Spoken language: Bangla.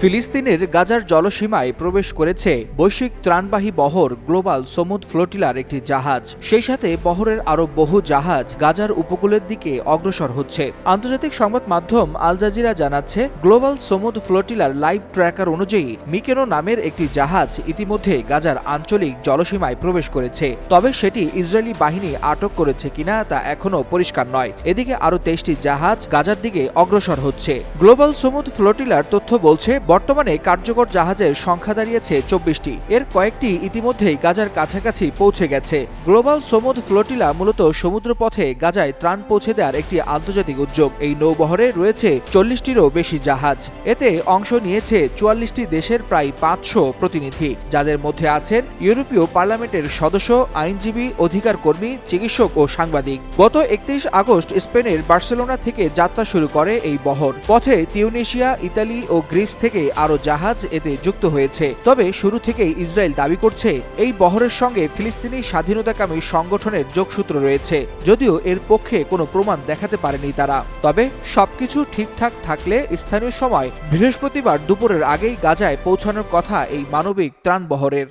ফিলিস্তিনের গাজার জলসীমায় প্রবেশ করেছে বৈশ্বিক ত্রাণবাহী বহর গ্লোবাল সমুদ ফ্লোটিলার একটি জাহাজ। সেই সাথে বহরের আরও বহু জাহাজ গাজার উপকূলের দিকে অগ্রসর হচ্ছে। আন্তর্জাতিক সংবাদ মাধ্যম আল জাজিরা জানাচ্ছে, গ্লোবাল সমুদ ফ্লোটিলার লাইভ ট্র্যাকার অনুযায়ী মিকেনো নামের একটি জাহাজ ইতিমধ্যে গাজার আঞ্চলিক জলসীমায় প্রবেশ করেছে। তবে সেটি ইসরায়েলি বাহিনী আটক করেছে কিনা তা এখনও পরিষ্কার নয়। এদিকে আরও তেইশটি জাহাজ গাজার দিকে অগ্রসর হচ্ছে। গ্লোবাল সমুদ ফ্লোটিলার তথ্য বলছে বর্তমানে কার্যকর জাহাজের সংখ্যা দাঁড়িয়েছে চব্বিশটি। এর কয়েকটি ইতিমধ্যেই গাজার কাছাকাছি পৌঁছে গেছে। গ্লোবাল সমুদ ফ্লোটিলা মূলত সমুদ্রপথে গাজায় ত্রাণ পৌঁছে দেওয়ার একটি আন্তর্জাতিক উদ্যোগ। এই নৌবহরে রয়েছে চল্লিশটিরও বেশি জাহাজ। এতে অংশ নিয়েছে চুয়াল্লিশটি দেশের প্রায় পাঁচশো প্রতিনিধি। যাদের মধ্যে আছেন ইউরোপীয় পার্লামেন্টের সদস্য, আইনজীবী অধিকার কর্মী চিকিৎসক ও সাংবাদিক। গত একত্রিশ আগস্ট স্পেনের বার্সেলোনা থেকে যাত্রা শুরু করে এই বহর। পথে তিউনেশিয়া, ইতালি ও গ্রিস থেকে আরও জাহাজ এতে যুক্ত হয়েছে। তবে শুরু থেকেই ইসরায়েল দাবি করছে, এই বহরের সঙ্গে ফিলিস্তিনি স্বাধীনতাকামী সংগঠনের যোগসূত্র রয়েছে, যদিও এর পক্ষে কোনো প্রমাণ দেখাতে পারেনি তারা। তবে সবকিছু ঠিকঠাক থাকলে স্থানীয় সময় বৃহস্পতিবার দুপুরের আগেই গাজায় পৌঁছানোর কথা এই মানবিক ত্রাণ বহরের।